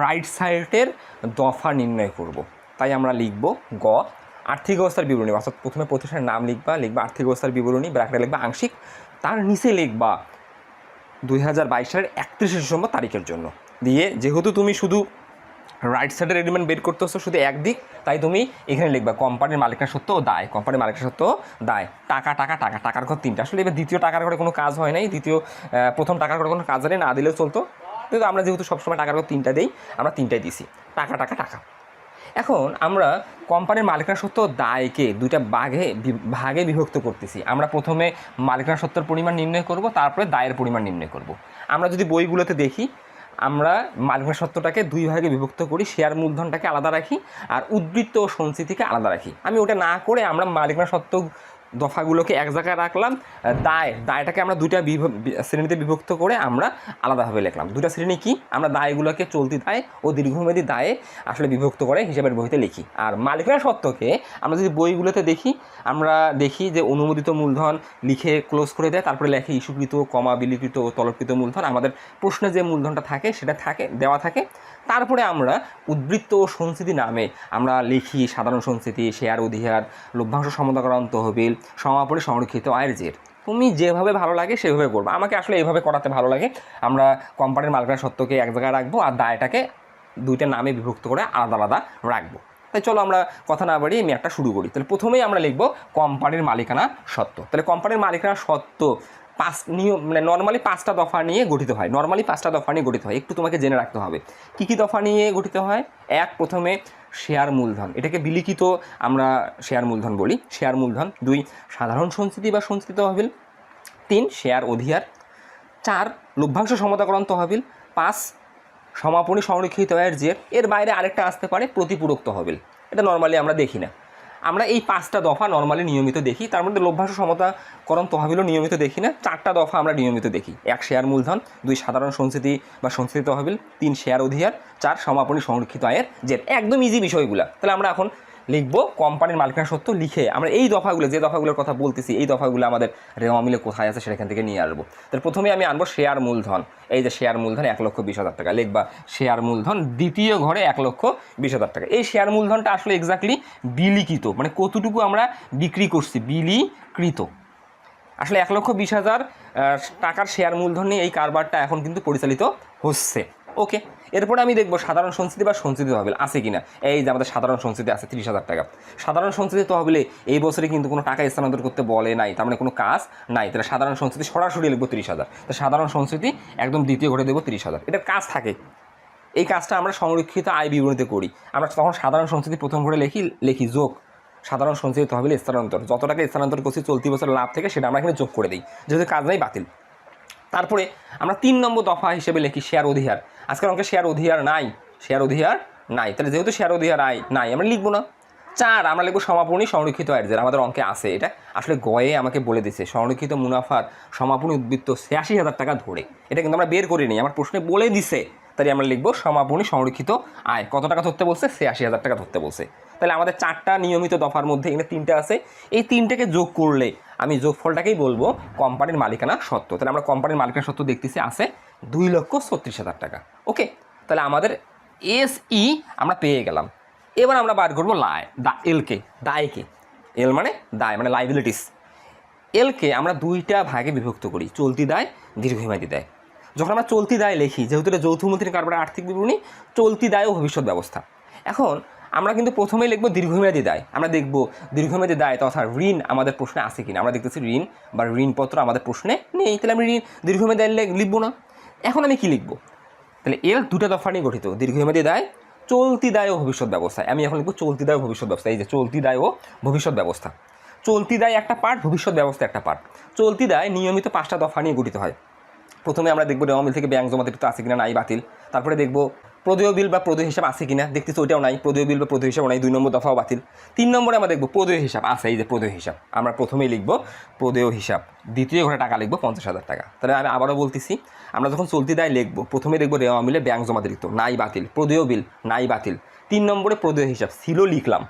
A: রাইট সাইডের দফা নির্ণয় করব। তাই আমরা লিখব গ, আর্থিক অবস্থার বিবরণী। অর্থাৎ প্রথমে প্রতিষ্ঠানের নাম লিখবা লিখবা আর্থিক অবস্থার বিবরণী ব্র্যাকেটে লিখবা আংশিক। তার নিচে লিখবা দুই হাজার বাইশ সালের একত্রিশে ডিসেম্বর তারিখের জন্য। দিয়ে যেহেতু তুমি শুধু রাইট সাইডের এলিমেন্ট বের করতে হচ্ছে শুধু একদিক, তাই তুমি এখানে লিখবা কোম্পানির মালিকানা সত্ত্ব ও দায়। কোম্পানির মালিকানা সত্ত্ব ও দায়। টাকা টাকা টাকা, টাকার ঘর তিনটা। আসলে এবার দ্বিতীয় টাকার ঘরে কোনো কাজ হয় নাই, দ্বিতীয় প্রথম টাকার ঘরে কোনো কাজ নেই না দিলেও চলতো। কিন্তু আমরা যেহেতু সবসময় টাকার ঘর তিনটা দিই, আমরা তিনটাই দিছি। টাকা টাকা টাকা। এখন আমরা কোম্পানির মালিকানা সত্ত্ব দায়কে দুইটা বাঘে ভাগে বিভক্ত করতেছি। আমরা প্রথমে মালিকানা সত্ত্বের পরিমাণ নির্ণয় করব, তারপরে দায়ের পরিমাণ নির্ণয় করব। আমরা যদি বইগুলোতে দেখি আমরা মালিকানা সত্ত্বটাকে দুই ভাগে বিভক্ত করি শেয়ার মূলধনটাকে আলাদা রাখি আর উদ্বৃত্ত ও সঞ্চিতিকে আলাদা রাখি। আমি ওটা না করে আমরা মালিকনা সত্ত্ব দফাগুলোকে এক জায়গায় রাখলাম দায়, দায়টাকে আমরা দুইটা শ্রেণীতে বিভক্ত করে আমরা আলাদাভাবে লিখলাম। দুটা শ্রেণি কি? আমরা দায়গুলোকে চলতি দায় ও দীর্ঘমেয়াদী দায়ে আসলে বিভক্ত করে হিসাবের বইতে লিখি। আর মালিকানা সত্ত্বকে আমরা যদি বইগুলোতে দেখি, আমরা দেখি যে অনুমোদিত মূলধন লিখে ক্লোজ করে দেয়, তারপরে লেখে ইস্যুকৃত, কমা বিলিকৃত ও তলবকৃত মূলধন, আমাদের প্রশ্নে যে মূলধনটা থাকে সেটা থাকে, দেওয়া থাকে। তারপরে আমরা উদ্বৃত্ত ও সংস্কৃতি নামে আমরা লিখি সাধারণ সংস্কৃতি, শেয়ার অধিহার লভ্যাংশ সমতাকরণ, তহবিল, সমাপনী সংরক্ষিত আয়ের জের তুমি যেভাবে ভালো লাগে সেভাবে করব। আমাকে আসলে এইভাবে করাতে ভালো লাগে। আমরা কোম্পানির মালিকানা সত্যকে এক জায়গায় রাখব আর দায়টাকে দুইটা নামে বিভক্ত করে আলাদা আলাদা রাখব। তাই চলো আমরা কথা না বাড়িয়ে আমি একটা শুরু করি। তাহলে প্রথমেই আমরা লিখব কোম্পানির মালিকানা সত্ত্ব তাহলে কোম্পানির মালিকানা সত্ত্ব পাঁচ নিয়ম মানে নর্মালি পাঁচটা দফা নিয়ে গঠিত হয়। নর্মালি পাঁচটা দফা নিয়ে গঠিত হয়। একটু তোমাকে জেনে রাখতে হবে। কী কী দফা নিয়ে গঠিত হয়? এক, প্রথমে শেয়ার মূলধন। এটাকে বিলিখিত আমরা শেয়ার মূলধন বলি। শেয়ার মূলধন। দুই, সাধারণ সংস্কৃতি বা সঞ্চিত তহবিল। তিন, শেয়ার অধিয়ার চার, লভ্যাংশ সমতাকরণ তহবিল। পাঁচ সমাপনী সংরক্ষিত আয়ের জের এর বাইরে আরেকটা আসতে পারে প্রতিপূরক তহবিল। এটা নর্মালি আমরা দেখি না। আমরা এই পাঁচটা দফা নর্মালি নিয়মিত দেখি, তার মধ্যে লভ্যাংশ সমতাকরণ তহবিলও নিয়মিত দেখি না, চারটা দফা আমরা নিয়মিত দেখি। এক শেয়ার মূলধন, দুই সাধারণ সঞ্চিতি বা সঞ্চিত তহবিল, তিন শেয়ার অধিয়ার চার সমাপনী সংরক্ষিত আয়ের জের একদম ইজি বিষয়গুলো। তাহলে আমরা এখন লিখব কোম্পানির মালিকানা সত্ত্ব লিখে আমরা এই দফাগুলো, যে দফাগুলোর কথা বলতেছি, এই দফাগুলো আমাদের রেওয়া মিলে কোথায় আছে সেখান থেকে নিয়ে আসব। তাহলে প্রথমে আমি আনব শেয়ার মূলধন। এই যে শেয়ার মূলধন এক লক্ষ বিশ হাজার টাকা, লিখবা শেয়ার মূলধন দ্বিতীয় ঘরে এক লক্ষ বিশ হাজার টাকা। এই শেয়ার মূলধনটা আসলে এক্স্যাক্টলি বিলিখিত মানে কতটুকু আমরা বিক্রি করছি, বিলিকৃত। আসলে এক লক্ষ বিশ হাজার টাকার শেয়ার মূলধন নিয়ে এই কারবারটা এখন কিন্তু পরিচালিত হচ্ছে। ওকে, এরপরে আমি দেখব সাধারণ সঞ্চিতি বা সঞ্চিতি তহবিল আছে কিনা। এই যে আমাদের সাধারণ সঞ্চিতি আছে তিরিশ হাজার টাকা। সাধারণ সঞ্চিতি তহবিলে এই বছরে কিন্তু কোনো টাকা স্থানান্তর করতে বলে নাই, তার মানে কোনো কাজ নাই। তাহলে সাধারণ সঞ্চিতি সরাসরি লিখব তিরিশ হাজার। তো সাধারণ সঞ্চিতি একদম দ্বিতীয় ঘরে দেবো তিরিশ হাজার। এটার কাজ থাকে। এই কাজটা আমরা সংরক্ষিত আয় বিবরণীতে করি। আমরা তখন সাধারণ সঞ্চিতি প্রথম ঘরে লিখি লিখি যোগ। সাধারণ সঞ্চিতি তহবিল স্থানান্তর। যত টাকা স্থানান্তর করছি চলতি বছর লাভ থেকে সেটা আমরা এখানে যোগ করে দিই। যেহেতু কাজ নাই, বাতিল। তারপরে আমরা তিন নম্বর দফা হিসেবে লিখি শেয়ার অধিহার। আজকের অঙ্কে শেয়ার অধিকার নাই শেয়ার অধিহার নাই। তাহলে যেহেতু শেয়ার অধিকার আয় নাই, আমরা লিখব না। চার, আমরা লিখব সমাপনী সংরক্ষিত আয়ের যেটা আমাদের অঙ্কে আছে। এটা আসলে গয়ে আমাকে বলে দিছে সংরক্ষিত মুনাফার সমাপনী উদ্বৃত্ত ছিয়াশি হাজার টাকা ধরে। এটা কিন্তু আমরা বের করিনি, আমার প্রশ্নে বলে দিছে। তাই আমরা লিখব সমাপনী সংরক্ষিত আয়। কত টাকা ধরতে বলছে? ছিয়াশি হাজার টাকা ধরতে বলছে। তাহলে আমাদের চারটা নিয়মিত দফার মধ্যে এখানে তিনটে আছে। এই তিনটাকে যোগ করলে আমি যোগফলটাকেই বলব কোম্পানির মালিকানা সত্ত্ব। তাহলে আমরা কোম্পানির মালিকানা সত্ত্ব দেখতেছি, আছে দুই লক্ষ ছত্রিশ হাজার টাকা। ওকে? তাহলে আমাদের এস ই আমরা পেয়ে গেলাম। এবার আমরা বার করব লায় দা, এলকে দায়কে এল মানে দায় মানে লাইবিলিটিস এলকে আমরা দুইটা ভাগে বিভক্ত করি, চলতি দায়, দীর্ঘমেয়াদী দায়। যখন আমরা চলতি দায় লিখি, যেহেতু এটা যৌথ মন্ত্রী কারবারের আর্থিক বিবরণী, চলতি দায় ও ভবিষ্যৎ ব্যবস্থা। এখন আমরা কিন্তু প্রথমেই লিখব দীর্ঘমেয়াদী দায়। আমরা দেখব দীর্ঘমেয়াদী দায় তথা ঋণ আমাদের প্রশ্নে আছে কিনা। আমরা দেখতেছি ঋণ বা ঋণপত্র আমাদের প্রশ্নে নেই। তাহলে আমি ঋণ, দীর্ঘমেয়াদী দায় লিখব না। এখন আমি কি লিখব? তাহলে এর দুটা দফা নিয়ে গঠিত। দীর্ঘমেয়াদী দায়, চলতি দায় ও ভবিষ্যৎ ব্যবস্থা। আমি এখন লিখব চলতি দায় ও ভবিষ্যৎ ব্যবস্থা। এই যে চলতি দায় ও ভবিষ্যৎ ব্যবস্থা। চলতি দায় একটা পার্ট, ভবিষ্যৎ ব্যবস্থা একটা পার্ট। চলতি দায় নিয়মিত পাঁচটা দফা নিয়ে গঠিত হয়। প্রথমে আমরা দেখব মিল থেকে ব্যাংক জমা দিতে আছে কিনা নাই বাতিল। তারপরে দেখব প্রদেয় বিল বা প্রদেয় হিসাব আছে কিনা? দেখতেছি ওইটাও নাই। প্রদেয় বিল বা প্রদেয় হিসাব নাই। দুই নম্বর দফাও বাতিল। তিন নম্বরে আমরা দেখব প্রদেয় হিসাব আছে। এই যে প্রদেয় হিসাব, আমরা প্রথমেই লিখব প্রদেয় হিসাব। দ্বিতীয় ঘরে টাকা লিখব পঞ্চাশ হাজার টাকা। তাহলে আমি আবারও বলতেছি, আমরা যখন চলতি দায় লিখব প্রথমে দেখব রেওয়া মিলে ব্যাংক জমা দিত। নাই বাতিল। প্রদেয় বিল, নাই বাতিল। তিন নম্বরে প্রদেয় হিসাব ছিল, লিখলাম।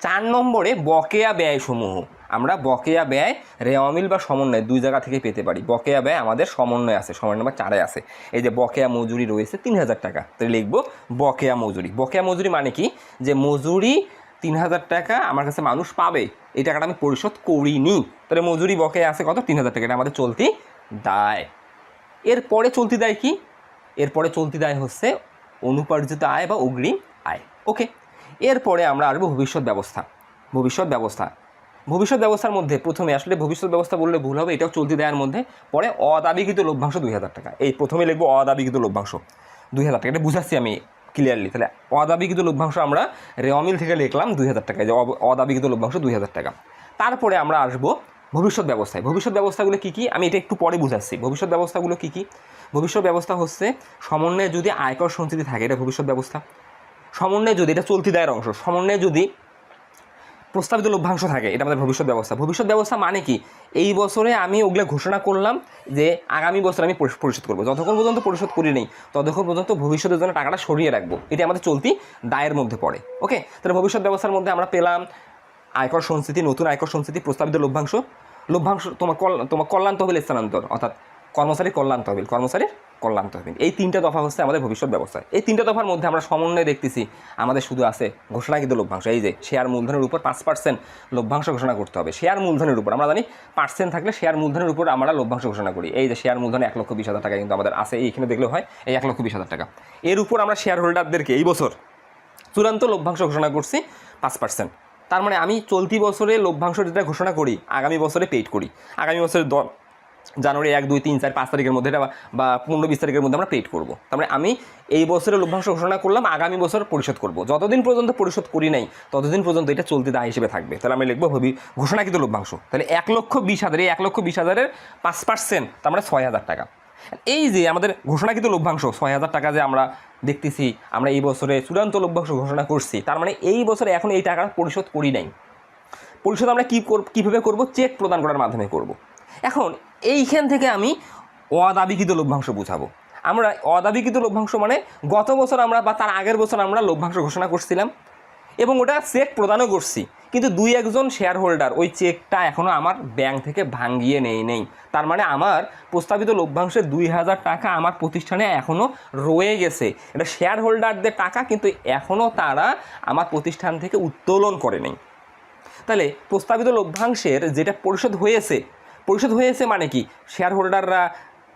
A: চার নম্বরে বকেয়া ব্যয় সমূহ আমরা বকেয়া ব্যয়, রেওয়ামিল বা সমন্বয় দুই জায়গা থেকে পেতে পারি। বকেয়া ব্যয় আমাদের সমন্বয় আছে, সমন্বয় নাম্বার চারে আছে। এই যে বকেয়া মজুরি রয়েছে তিন হাজার টাকা। তাহলে লিখব বকেয়া মজুরি। বকেয়া মজুরি মানে কি? যে মজুরি তিন হাজার টাকা আমার কাছে মানুষ পাবে, এই টাকাটা আমি পরিশোধ করিনি। তাহলে মজুরি বকেয়া আছে কত? তিন হাজার টাকা। এটা আমাদের চলতি দায়। এরপরে চলতি দায় কি? এরপরে চলতি দায় হচ্ছে অনুপার্জিত আয় বা অগ্রিম আয়। ওকে। এরপরে আমরা আসব ভবিষ্যৎ ব্যবস্থা। ভবিষ্যৎ ব্যবস্থা। ভবিষ্যৎ ব্যবস্থার মধ্যে প্রথমে আসলে ভবিষ্যৎ ব্যবস্থা বললে ভুল হবে, এটাও চলতি দেওয়ার মধ্যে। পরে অদাবিকৃত লভ্যাংশ দুই হাজার টাকা। এই প্রথমে লিখব অদাবিকৃত লভ্যাংশ। দুই হাজার টাকা, এটা বুঝাচ্ছি আমি ক্লিয়ারলি তাহলে অদাবিকৃত লভ্যাংশ আমরা রেওয়ামিল থেকে লিখলাম দুই হাজার টাকা যে অদাবিকৃত লভ্যাংশ দুই হাজার টাকা। তারপরে আমরা আসব ভবিষ্যৎ ব্যবস্থায়। ভবিষ্যৎ ব্যবস্থাগুলো কী কী? আমি এটা একটু পরে বুঝাচ্ছি। ভবিষ্যৎ ব্যবস্থাগুলো কী কী? ভবিষ্যৎ ব্যবস্থা হচ্ছে সমন্বয়ে যদি আয়কর সঞ্চিতি থাকে, এটা ভবিষ্যৎ ব্যবস্থা। সমন্বয়ে যদি, এটা চলতি দায়ের অংশ, সমন্বয়ে যদি প্রস্তাবিত লভ্যাংশ থাকে, এটা আমাদের ভবিষ্যৎ ব্যবস্থা। ভবিষ্যৎ ব্যবস্থা মানে কি? এই বছরে আমি ওগুলো ঘোষণা করলাম যে আগামী বছর আমি পরিশোধ করব। যতক্ষণ পর্যন্ত পরিশোধ করি নেই, ততক্ষণ পর্যন্ত ভবিষ্যতের জন্য টাকাটা সরিয়ে রাখব। এটা আমাদের চলতি দায়ের মধ্যে পড়ে। ওকে? তাহলে ভবিষ্যৎ ব্যবস্থার মধ্যে আমরা পেলাম আয়কর সংস্কৃতি, নতুন আয়কর সংস্কৃতি, প্রস্তাবিত লভ্যাংশ। লভ্যাংশ, তোমার কল তোমার কল্যাণ তহবিল স্থানান্তর, অর্থাৎ কর্মচারী কল্যাণ তহবিল কর্মচারীর কল্যাণ তহবিল। এই তিনটা দফা হচ্ছে আমাদের ভবিষ্যৎ ব্যবস্থা। এই তিনটা দফার মধ্যে আমরা সমন্বয়ে দেখতেছি, আমাদের শুধু আছে ঘোষণাকৃত লভ্যাংশ। এই যে শেয়ার মূলধনের উপর পাঁচ পার্সেন্ট লভ্যাংশ ঘোষণা করতে হবে। শেয়ার মূলধনের উপর, আমরা জানি পার্সেন্ট থাকলে শেয়ার মূলধনের উপর আমরা লভ্যাংশ ঘোষণা করি। এই যে শেয়ার মূলধন এক লক্ষ বিশ হাজার টাকা কিন্তু আমাদের আছে এইখানে দেখলে হয়, এই এক লক্ষ বিশ হাজার টাকা। এর উপর আমরা শেয়ার হোল্ডারদেরকে এই বছর চূড়ান্ত লভ্যাংশ ঘোষণা করছি পাঁচ পার্সেন্ট তার মানে আমি চলতি বছরে লভ্যাংশ যেটা ঘোষণা করি, আগামী বছরে পেইড করি। আগামী বছরে জানুয়ারি এক, দুই, তিন, চার, পাঁচ তারিখের মধ্যে এটা বা- পনেরো, বিশ তারিখের মধ্যে আমরা পেড করব। তার মানে আমি এই বছরের লভ্যাংশ ঘোষণা করলাম, আগামী বছর পরিশোধ করব। যতদিন পর্যন্ত পরিশোধ করি নাই, ততদিন পর্যন্ত এটা চলতি দায় হিসেবে থাকবে। তাহলে আমি লিখব ভবি ঘোষণাকৃত লভ্যাংশ। তাহলে এক লক্ষ বিশ হাজার, এই এক লক্ষ বিশ হাজারের পাঁচ পার্সেন্ট তার মানে ছয় হাজার টাকা। এই যে আমাদের ঘোষণাকৃত লভ্যাংশ, ছয় হাজার টাকা যে আমরা দেখতেছি, আমরা এই বছরে চূড়ান্ত লভ্যাংশ ঘোষণা করছি, তার মানে এই বছরে এখন এই টাকা পরিশোধ করি নাই। পরিশোধ আমরা কী কীভাবে করব? চেক প্রদান করার মাধ্যমে করব। এখন এইখান থেকে আমি অদাবিকৃত লভ্যাংশ বুঝাবো। আমরা অদাবিকৃত লভ্যাংশ মানে গত বছর আমরা বা তার আগের বছর আমরা লভ্যাংশ ঘোষণা করছিলাম এবং ওটা চেক প্রদানও করছি। কিন্তু দুই একজন শেয়ার হোল্ডার ওই চেকটা এখনও আমার ব্যাংক থেকে ভাঙ্গিয়ে নেই নেই। তার মানে আমার প্রস্তাবিত লভ্যাংশের দুই হাজার টাকা আমার প্রতিষ্ঠানে এখনও রয়ে গেছে। এটা শেয়ার হোল্ডারদের টাকা, কিন্তু এখনও তারা আমার প্রতিষ্ঠান থেকে উত্তোলন করে নেই। তাহলে প্রস্তাবিত লভ্যাংশের যেটা পরিশোধ হয়েছে পরিশোধ হয়েছে মানে কি? শেয়ার হোল্ডাররা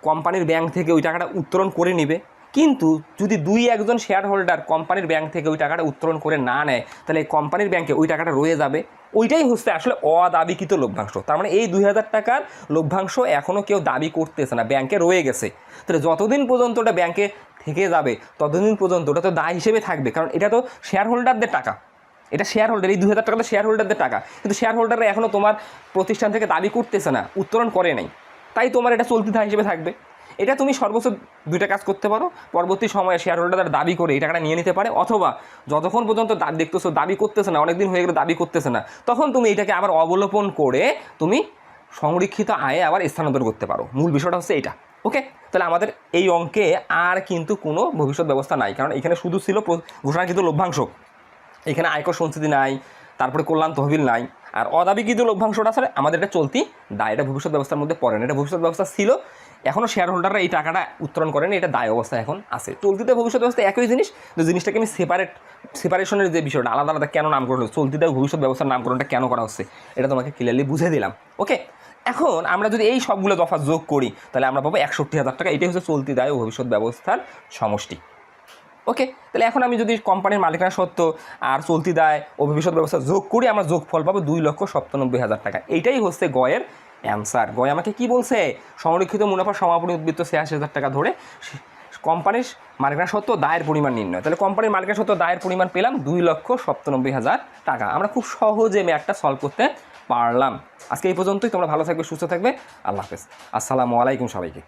A: কোম্পানির ব্যাংক থেকে ওই টাকাটা উত্তোলন করে নেবে। কিন্তু যদি দুই একজন শেয়ার হোল্ডার কোম্পানির ব্যাংক থেকে ওই টাকাটা উত্তোলন করে না নেয়, তাহলে কোম্পানির ব্যাংকে ওই টাকাটা রয়ে যাবে। ওইটাই হচ্ছে আসলে অদাবিকৃত লভ্যাংশ। তার মানে এই দুই হাজার টাকার লভ্যাংশ এখনও কেউ দাবি করতেছে না ব্যাংকে রয়ে গেছে। তাহলে যতদিন পর্যন্ত ওটা ব্যাংকে থেকে যাবে, ততদিন পর্যন্ত ওটা তো দায় হিসেবে থাকবে। কারণ এটা তো শেয়ার হোল্ডারদের টাকা। এটা শেয়ার হোল্ডার এই দুই হাজার টাকা তো শেয়ার হোল্ডারদের টাকা। কিন্তু শেয়ার হোল্ডাররা এখনও তোমার প্রতিষ্ঠান থেকে দাবি করতেছে না, উত্তোলন করে নাই। তাই তোমার এটা চলতি ধারা হিসেবে থাকবে। এটা তুমি সর্বোচ্চ দুইটা কাজ করতে পারো। পরবর্তী সময়ে শেয়ার হোল্ডার দাবি করে এই টাকাটা নিয়ে নিতে পারে, অথবা যতক্ষণ পর্যন্ত দা- দেখতেছো দাবি করতেছে না, অনেকদিন হয়ে গেলে দাবি করতেছে না, তখন তুমি এটাকে আবার অবলোপন করে তুমি সংরক্ষিত আয়ে আবার স্থানান্তর করতে পারো। মূল বিষয়টা হচ্ছে এটা ওকে তাহলে আমাদের এই অঙ্কে আর কিন্তু কোনো ভবিষ্যৎ ব্যবস্থা নাই, কারণ এখানে শুধু ছিল ঘোষণাকৃত লভ্যাংশ। এখানে আয়কর সঞ্চিতি নাই, তারপরে কল্যাণ তহবিল নাই। আর অদাবিকৃত লভ্যাংশটা আসলে আমাদের এটা চলতি, দায় এটা ভবিষ্যৎ ব্যবস্থার মধ্যে পড়ে না। এটা ভবিষ্যৎ ব্যবস্থা ছিল এখনও শেয়ার হোল্ডাররা এই টাকাটা উত্তোলন করেন এটা দায় অবস্থা এখন আছে। চলতিতে ভবিষ্যৎ ব্যবস্থা একই জিনিস তো জিনিসটাকে আমি সেপারেট সেপারেশনের যে বিষয়টা, আলাদা আলাদা কেন নামকরণ হলো চলতিতে ভবিষ্যৎ ব্যবস্থার নামকরণটা কেন করা হচ্ছে, এটা তোমাকে ক্লিয়ারলি বুঝে দিলাম ওকে এখন আমরা যদি এই সবগুলো দফা যোগ করি, তাহলে আমরা পাবো একষট্টি হাজার টাকা, এটাই হচ্ছে চলতি দায় ও ভবিষ্যৎ ব্যবস্থার সমষ্টি। ওকে, তাহলে এখন আমি যদি কোম্পানির মালিকানা সত্ত্ব আর চলতি দায় ও ভবিষ্যৎ ব্যবস্থা যোগ করি, আমরা যোগ ফল পাবো দুই লক্ষ সপ্তানব্বই হাজার টাকা। এইটাই হচ্ছে গয়ের অ্যান্সার গয় আমাকে কি বলছে? সংরক্ষিত মুনাফা সমাপনী উদ্বৃত্ত ছিয়াশি হাজার টাকা ধরে কোম্পানির মালিকানা সত্ত্ব দায়ের পরিমাণ নির্ণয়। তাহলে কোম্পানির মালিকানা সত্ত্ব দায়ের পরিমাণ পেলাম দুই লক্ষ সপ্তানব্বই হাজার টাকা। আমরা খুব সহজে ম্যাথটা সলভ করতে পারলাম। আজকে এই পর্যন্তই, তোমরা ভালো থাকবে, সুস্থ থাকবে। আল্লাহ হাফেজ। আসসালামু আলাইকুম সবাইকে।